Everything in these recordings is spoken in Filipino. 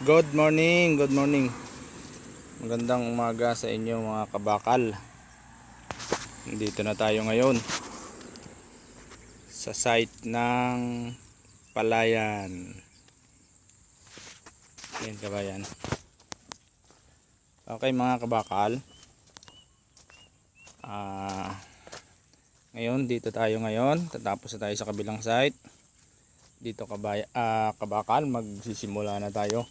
Good morning, good morning. Magandang umaga sa inyo mga kabakal. Dito na tayo ngayon sa site ng Palayan. Yan kabayan. Okay mga kabakal. Ah ngayon dito tayo ngayon. Tatapos na tayo sa kabilang site. Dito kabaya, ah, kabakal magsisimula na tayo.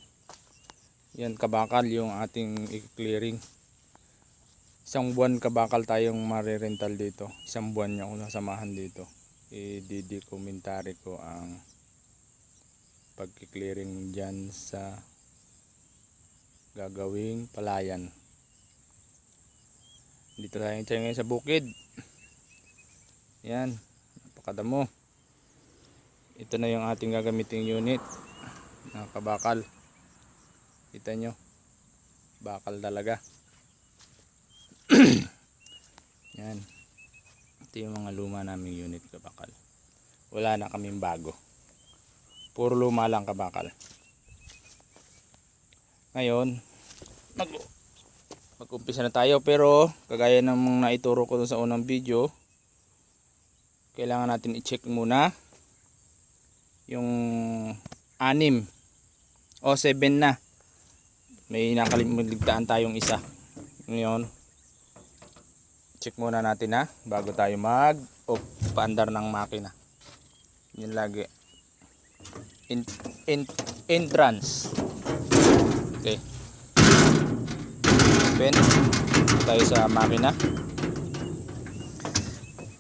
Yan kabakal yung ating i-clearing. Isang buwan kabakal tayong marirental dito. Isang buwan niya ako nasamahan dito. I-di-commentary ko ang pag-clearing dyan sa gagawing palayan. Dito tayo ngayon sa bukid. Yan. Napakadamo. Ito na yung ating gagamiting unit. Na kabakal. Kita nyo. Bakal talaga. Yan. Ito yung mga luma naming unit kabakal. Wala na kaming bago. Puro luma lang kabakal. Ngayon, mag mag-umpisa na tayo pero kagaya ng mga naituro ko sa unang video, kailangan natin i-check muna yung anim o 7 na may nakalimutan tayong isa. Ngayon check muna natin ha bago tayo mag o paandar ng makina. Yun lagi. In, in, entrance. Okay. Open. Tayo sa makina.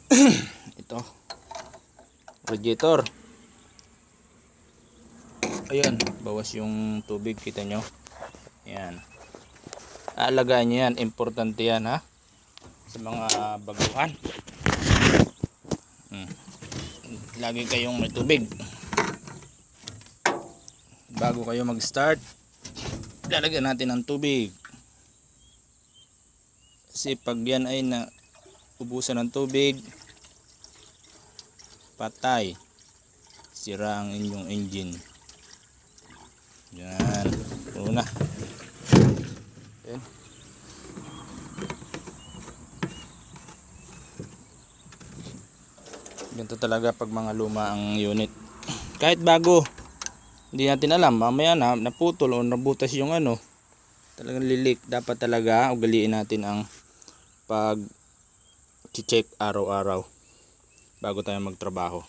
Ito. Radiator. Ayan, bawas yung tubig, kita nyo. Ayan. Aalagaan nyo yan, importante yan ha. Sa mga baguhan. Hmm. Lagi kayong may tubig. Bago kayo mag-start, lalagyan natin ng tubig. Kasi pag yan ay na ubusan ng tubig, patay. Sira ang inyong engine. Yan. Puno na. Yan. Ganito talaga pag mga luma ang unit. Kahit bago, hindi natin alam. Mamaya na, naputol o nabutas yung ano. Talagang lilik. Dapat talaga ugaliin natin ang pag check araw-araw bago tayo magtrabaho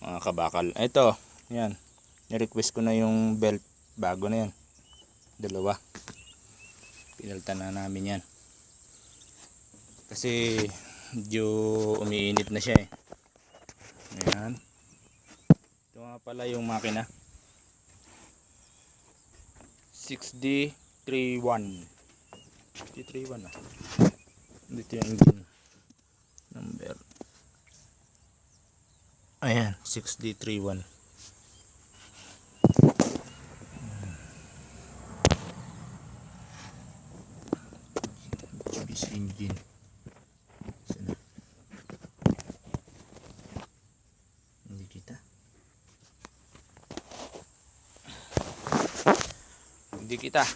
mga kabakal ito yan ni-request ko na yung belt bago na yan dalawa pinalitan na namin yan. Kasi medyo umiinit na siya eh. Ayan. Ito nga pala yung makina. 6D31 6D31 ah. Dito yung engine number. Ayan 6D31 Mitsubishi engine. Sana. Hindi kita. Hindi kita.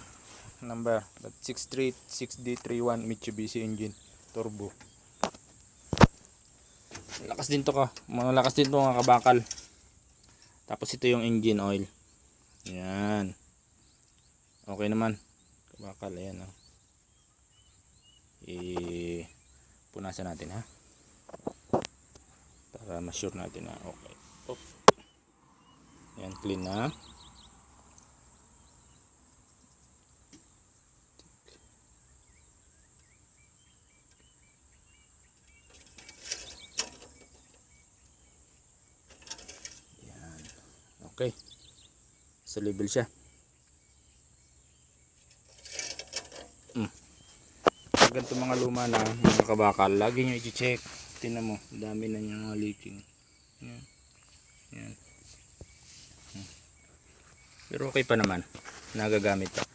Number but 636D31 Mitsubishi engine turbo. Lakas din to ka. Malakas din to mga kabakal. Tapos ito yung engine oil. Yan. Okay naman. Kabakal ayan oh i punasan natin ha para ma-sure natin na okay oh. yan clean na okay. Sa level siya. Ganito mga luma na mga kabakal lagi nyo i-check. Tinan mo dami na yung mga leaking. Yan. Yan. Hmm. pero okay pa naman. Nagagamit pa.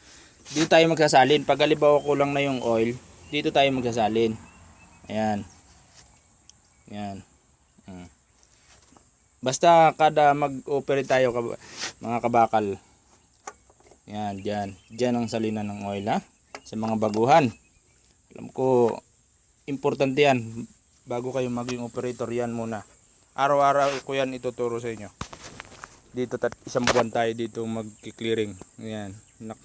Dito tayo magsasalin. Pag halimbawa kulang na yung oil dito tayo magsasalin. Ayan. Yan Hmm. Basta kada mag-operate tayo mga kabakal Yan, dyan. Dyan ang salinan ng oil ha. Sa mga baguhan. Alam ko, importante yan. Bago kayo maging operator yan muna. Araw-araw ko yan ituturo sa inyo. Dito tat isang buwan tayo dito magki-clearing. Yan. Nak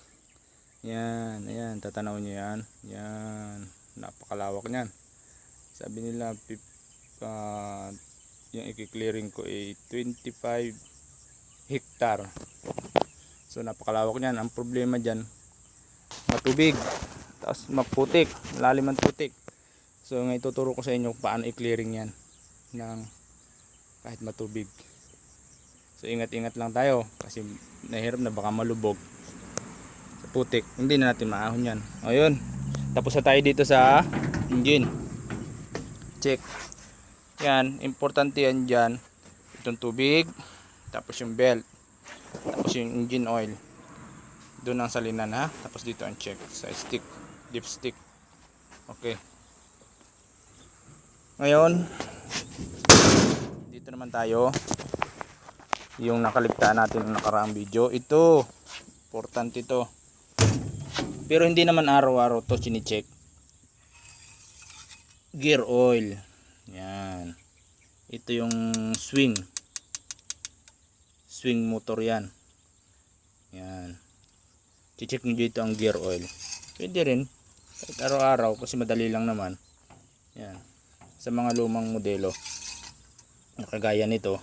yan, ayan, tatanaw niyo yan. Yan. Napakalawak niyan. Sabi nila pip, ah, yung i-clearing ko ay 25 hektar. So napakalawak niyan. Ang problema diyan matubig. Tapos maputik, lalim ang putik. So ngayon ituturo ko sa inyo paano i-clearing yan ng kahit matubig. So ingat-ingat lang tayo kasi nahirap na baka malubog sa putik. Hindi na natin maahon yan. O yun. Tapos na tayo dito sa engine. Check. Yan. Importante yan dyan. Itong tubig. Tapos yung belt. Tapos yung engine oil. Doon ang salinan ha. Tapos dito ang check sa stick. Dip stick. Okay. Ngayon, dito naman tayo. Yung nakaligtaan natin ng nakaraang video. Ito, importante ito. Pero hindi naman araw-araw to chine-check. Gear oil. Yan. Ito yung swing. Swing motor yan. Yan. Check nyo dito ang gear oil. Pwede rin. Kahit araw-araw kasi madali lang naman. Yan. Sa mga lumang modelo. Kagaya nito.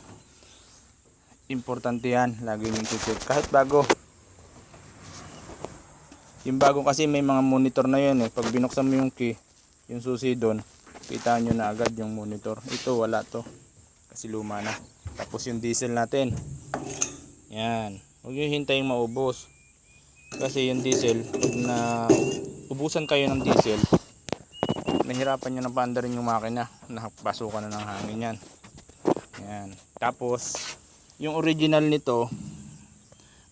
Importante yan. Lagi nyo check. Kahit bago. Yung bago kasi may mga monitor na yan eh. Pag binuksan mo yung key, yung susi doon, kita nyo na agad yung monitor. Ito wala to. Kasi luma na. Tapos yung diesel natin. Yan. Huwag nyo hintayin maubos. Kasi yung diesel, na ubusan kayo ng diesel, nahirapan nyo na paandarin yung makina. Nakapasukan na ng hangin yan. Yan. Tapos, yung original nito,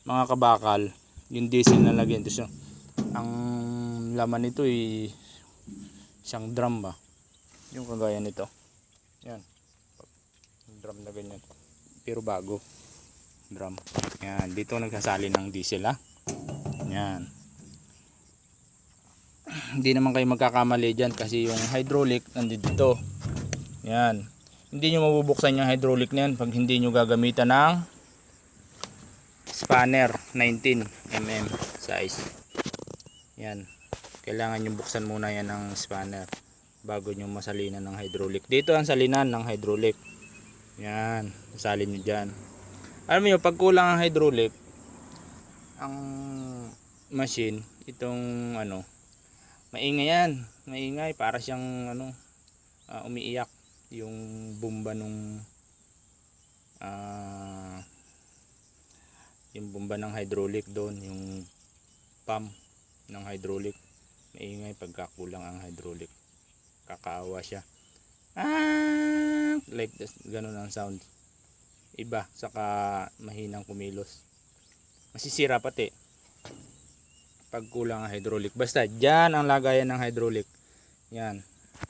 mga kabakal, yung diesel na lagyan. Ang laman nito ay isang drum ba. Yung kagaya nito. Yan. Yung drum na ganyan. Pero bago. Drum. Yan. Dito nagsasali ng diesel ha. Yan. Hindi naman kayo magkakamali dyan kasi yung hydraulic nandito. Yan. Hindi nyo mabubuksan yung hydraulic na yan pag hindi nyo gagamitan ng spanner 19 mm size. Yan. Kailangan nyo buksan muna yan ng spanner bago nyo masalinan ng hydraulic. Dito ang salinan ng hydraulic. Yan. Salin nyo dyan. Alam mo pag kulang ang hydraulic, ang machine, itong ano, maingay yan. Maingay. Para siyang ano, ah, umiiyak yung bomba nung ah yung bomba ng hydraulic doon yung pump ng hydraulic maingay pagka kulang ang hydraulic kakaawa siya. Ah like this, ganun ang sound. Iba saka mahinang kumilos. Masisira pati. Pag kulang ang hydraulic. Basta dyan ang lagayan ng hydraulic. Yan.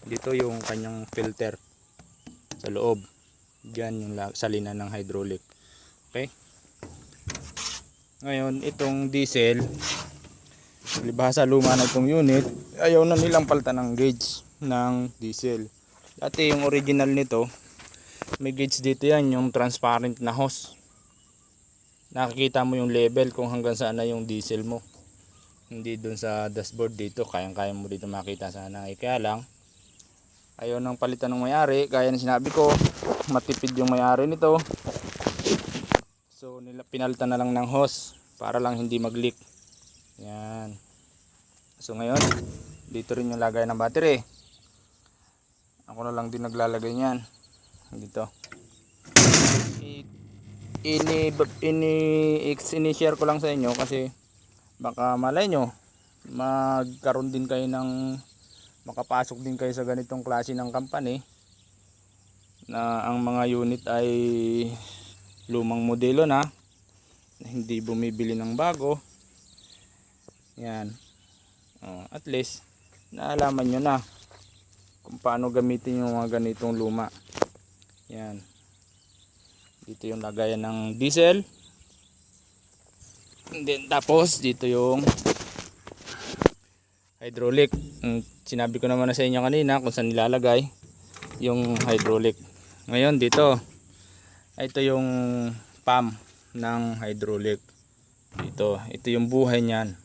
Dito yung kanyang filter. Sa loob. Diyan yung salinan ng hydraulic. Okay? Ngayon, itong diesel, libhasa luma na itong unit, ayaw na nilang paltan ng gauge ng diesel. Dati yung original nito, may gauge dito yan, yung transparent na hose. Nakikita mo yung level kung hanggang saan na yung diesel mo. Hindi dun sa dashboard dito, kayang-kaya mo dito makita sana. Eh, kaya lang, ayaw nang palitan ng may-ari gaya ng sinabi ko matipid yung may-ari nito so nila pinalitan na lang ng hose para lang hindi mag leak yan so ngayon dito rin yung lagay ng battery ako na lang din naglalagay niyan. Dito. Ini ini ini-share ko lang sa inyo kasi baka malay nyo magkaroon din kayo ng makapasok din kayo sa ganitong klase ng company na ang mga unit ay lumang modelo na, na hindi bumibili ng bago. Yan. Oh, at least naalaman nyo na kung paano gamitin yung mga ganitong luma yan dito yung lagayan ng diesel And then, tapos, dito yung hydraulic. Mm, Sinabi ko naman na sa inyo kanina kung saan nilalagay yung hydraulic. Ngayon, dito. Ito yung pump ng hydraulic. Dito. Ito yung buhay niyan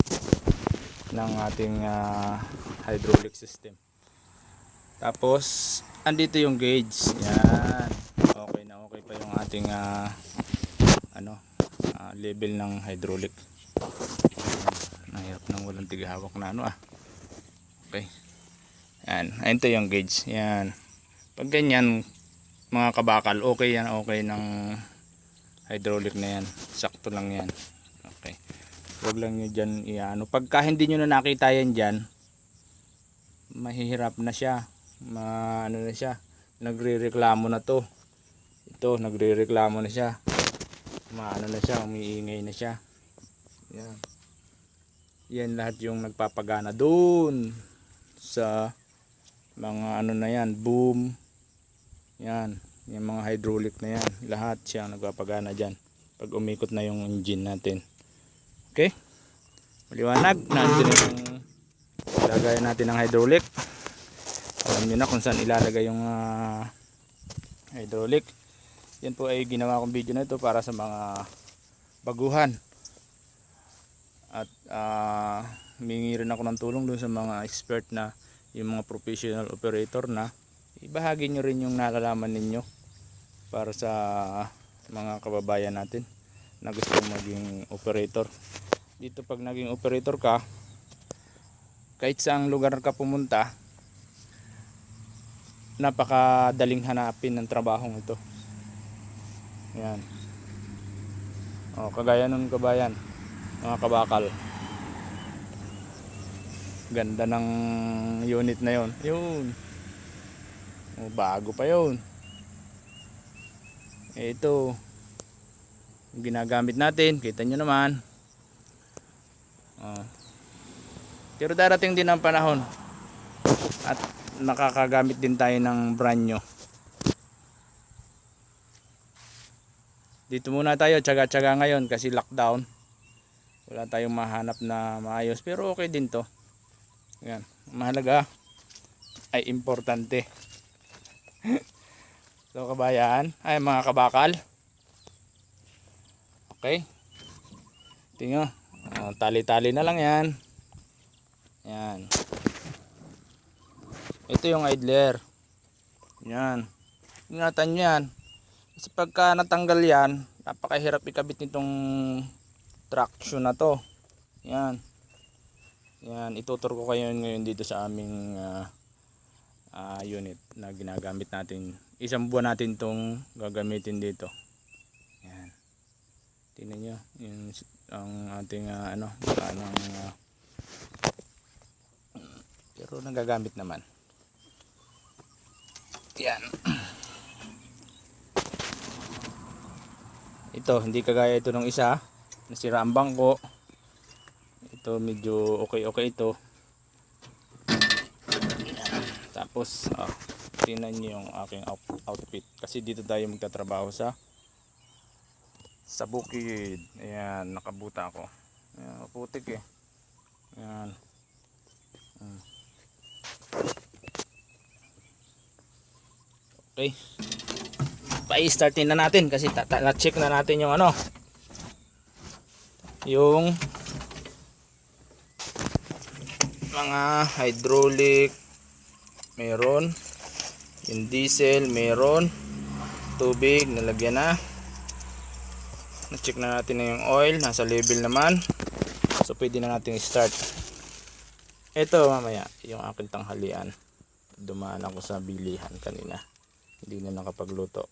ng ating ah, hydraulic system. Tapos, andito yung gauge. Yan. Okay na okay pa yung ating ah, ano, ah, level ng hydraulic. Nahirap nang walang tigahawak na ano ah. Okay. Yan. Ayun to yung gauge. Yan. Pag ganyan, mga kabakal, okay yan. Okay ng hydraulic na yan. Sakto lang yan. Okay. Huwag lang nyo dyan iano. Pagka hindi nyo na nakita yan dyan, mahihirap na siya. Ma, ano na siya. Nagre-reklamo na to. Ito, nagre-reklamo na siya. Maano na siya, umiingay na siya. Yan. Yan lahat yung nagpapagana doon sa mga ano na yan, boom. Yan, yung mga hydraulic na yan. Lahat siya nagpapagana dyan. Pag umikot na yung engine natin. Okay? Maliwanag. Nandun yung lagayan natin ng hydraulic. Alam nyo na kung saan ilalagay yung ah, hydraulic. Yan po ay ginawa kong video na ito para sa mga baguhan. At ah, humingi rin ako ng tulong dun sa mga expert na yung mga professional operator na ibahagi nyo rin yung nalalaman ninyo para sa mga kababayan natin na gusto maging operator dito pag naging operator ka kahit saang lugar ka pumunta napakadaling hanapin ng trabahong ito. Yan. O kagaya nun kabayan mga kabakal. Ganda ng unit na yon yun. O, bago pa Eh, ito. Ginagamit natin kita nyo naman. Oh. Pero darating din ang panahon. At nakakagamit din tayo ng brand new. Dito muna tayo, tsaga-tsaga ngayon kasi lockdown. Wala tayong mahanap na maayos pero okay din to. Yan, mahalaga ay importante. so kabayan, ay mga kabakal. Okay. Tingnan. Ah, tali-tali na lang yan. Yan. Ito yung idler. Yan. Ingatan nyo yan. Kasi pagka natanggal yan, napakahirap ikabit nitong traction na to. Yan. Yan. Itutur ko kayo ngayon dito sa aming ah, ah, unit na ginagamit natin. Isang buwan natin tong gagamitin dito. Yan. Tingnan nyo. Yung ang ating ah, ano anong ah, pero nagagamit naman yan ito hindi kagaya ito ng isa nasira ang bangko ito medyo okay okay ito tapos ah, tingnan nyo yung aking out- outfit kasi dito tayo magtatrabaho sa sa bukid. Ayan, nakabuta ako. Ayan, putik eh. Ayan. Okay. Pa-startin na natin kasi na-check na natin yung ano. Yung mga hydraulic meron. Yung diesel meron. Tubig nalagyan na. Na-check na natin na yung oil nasa level naman. So pwede na natin i-start. Ito mamaya yung aking tanghalian. Dumaan ako sa bilihan kanina hindi na nakapagluto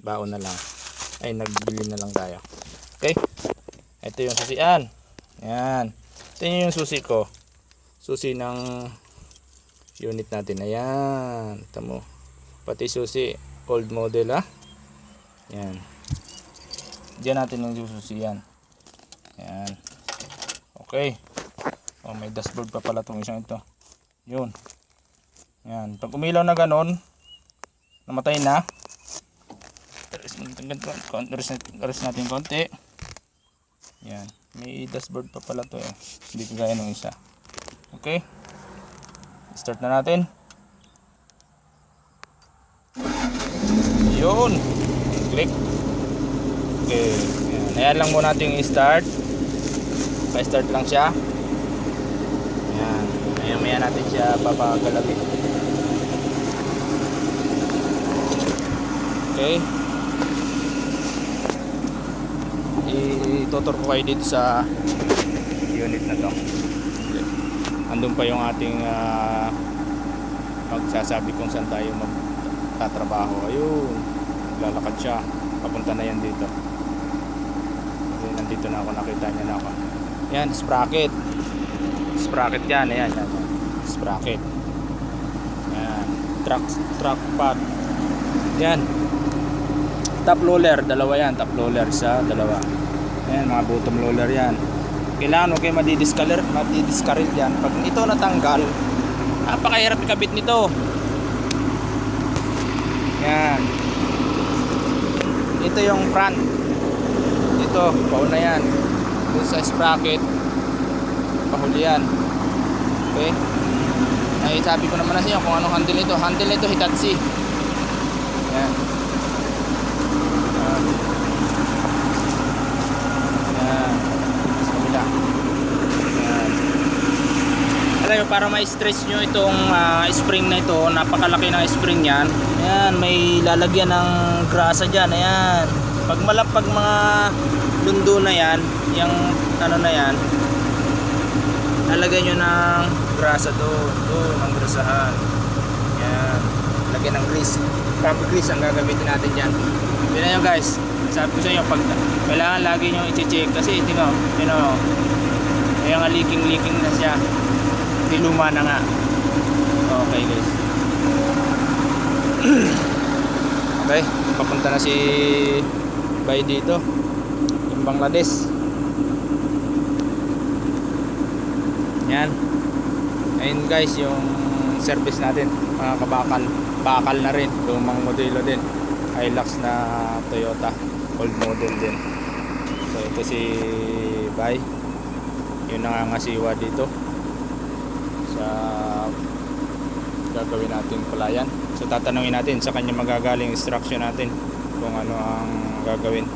baon na lang ay nagbili na lang tayo okay ito yung susian yan ito yung susi ko susi ng unit natin ayan ito mo pati susi old model ha yan Diyan natin yung sususiyan. Yan. Okay. Oh, may dashboard pa pala tong isang ito. Yun. Yan. Pag umilaw na ganon, namatay na. Rest natin, konti. Yan. May dashboard pa pala to eh. Hindi kagaya nung isa. Okay. Start na natin. Yun. Click. Okay. Yan. Ayan lang muna natin i-start. Pa-start lang siya. Yan. Ayan maya natin siya papagalagin. Okay. Itutur ko kayo dito sa unit na to. Okay. Andun pa yung ating ah, magsasabi kung saan tayo magtatrabaho. Ayun. Lalakad siya. Papunta na yan dito. Okay, nandito na ako. Nakita niya na ako. Yan, sprocket. Sprocket yan. Ayan, yan. Sprocket. Yan. Truck, truck pad. Yan. Top roller, dalawa yan. Top roller sa dalawa. Ayan, mga bottom roller yan. Kailangan huwag kayo madidiscolour, madidiscarrel yan. Pag ito natanggal, napakahirap ikabit nito. Yan. Ito yung front. Ito, pauna yan. Dun sa sprocket, pahuli yan. Okay? Ay, sabi ko naman na sa inyo kung anong handle nito. Handle nito Hitachi. Yan. Yan. Sa kabila. Yan. Alam nyo, para ma-stretch nyo itong ah, spring na ito, napakalaki ng spring yan. Ayan, may lalagyan ng grasa dyan. Ayan. Pag malapag mga lundo na yan, yung ano na yan, lalagyan nyo ng grasa doon. Doon, ang grasahan. Yan. Lagyan ng grease. Rubber grease ang gagamitin natin dyan. Yun na yun guys. Sabi ko sa inyo, pag, kailangan lagi nyo i-check kasi nga, you know, kaya nga leaking-leaking na siya. Hindi luma na nga. Okay guys. okay, papunta na si Bay dito. Yung Bangladesh. Yan. Ayun guys, yung service natin, mga kabakal. Bakal na rin, lumang modelo din. Hilux na Toyota, old model din. So ito si Bay. Yung nangangasiwa dito sa gagawin natin palayan. So tatanungin natin sa kanya magagaling instruction natin kung ano ang gagawin.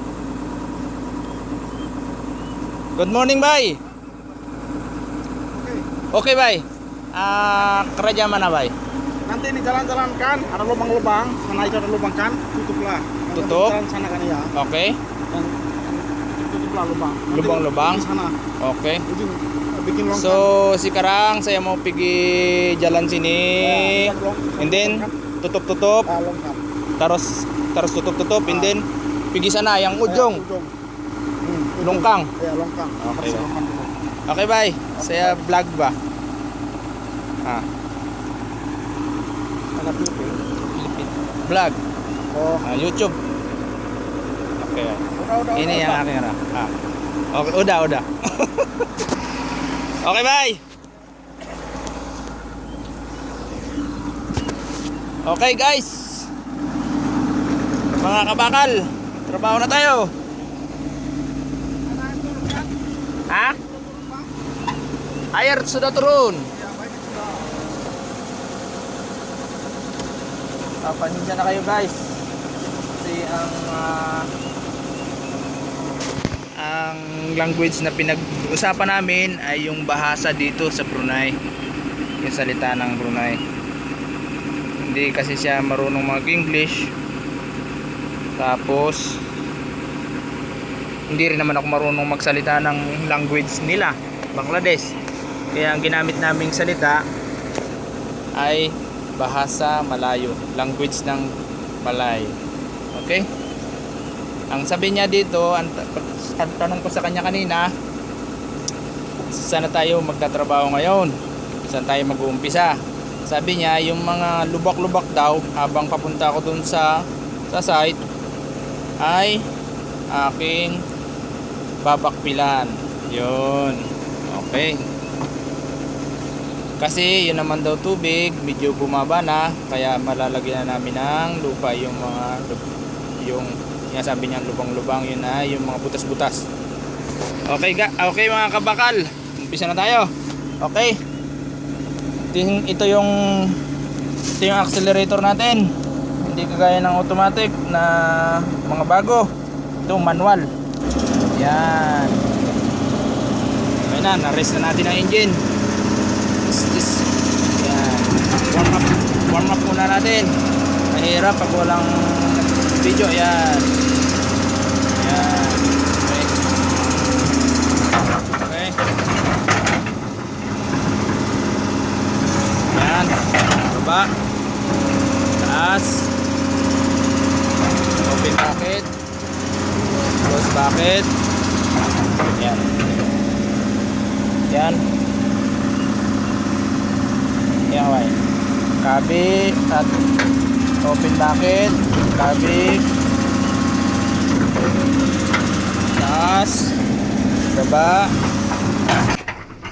Good morning, Bay. Oke, Okay, Bay. Ah, kerja mana, Bay? nanti ini jalan-jalan kan, ada lubang-lubang, sana itu ada lubang kan, tutuplah. Tutup. Jalan sana kan ya, Okay. dan tutuplah lubang. Lubang-lubang? Sana, Okay. So, sekarang saya mau pergi jalan sini. And then tutup-tutup, ah, terus terus tutup-tutup, and Ah. then pergi sana yang Ya, ujung. Longkang. Ya, longkang. Dulu. Okay, bye. Saya vlog ba? Ah, vlog. Oh, Ah, YouTube. Okay. udah. Ini yang ano. Ah. Okay, udah, udah. okay, bye. Okay, guys. Mga kabakal, trabaho na tayo. Ha? Air sudah turun. Papaninja na kayo guys. Kasi ang ah, ang language na pinag-usapan namin ay yung bahasa dito sa Brunei. Yung salita ng Brunei. Hindi kasi siya marunong mag-English. Tapos hindi rin naman ako marunong magsalita ng language nila, Bangladesh. Kaya ang ginamit naming salita ay bahasa Malayo, language ng Malay. Okay? Ang sabi niya dito, ang, tanong ko sa kanya kanina, saan na tayo magtatrabaho ngayon? Saan tayo mag-uumpisa? Sabi niya, yung mga lubak-lubak daw, habang papunta ako dun sa, sa site, ay aking babakpilan. Yun. Okay. Kasi yun naman daw tubig, medyo bumaba na, kaya malalagyan na namin ng lupa yung mga yung yung sabi niya lubang-lubang yun na yung mga butas-butas. Okay, ga okay mga kabakal. Umpisa na tayo. Okay. Ito, yung ito yung accelerator natin. Hindi kagaya ng automatic na mga bago. Ito manual. Yan. Okay na, na-rest na natin ang engine. This. Yan. Warm up, warm up muna natin. Mahirap pag walang video. Yan. Yan. Okay. Okay. Yan. Baba. Taas. Open bucket. Close bucket. Yan. Yan. Yan, okay. Kabi at open bucket. Kabi. Taas. Baba.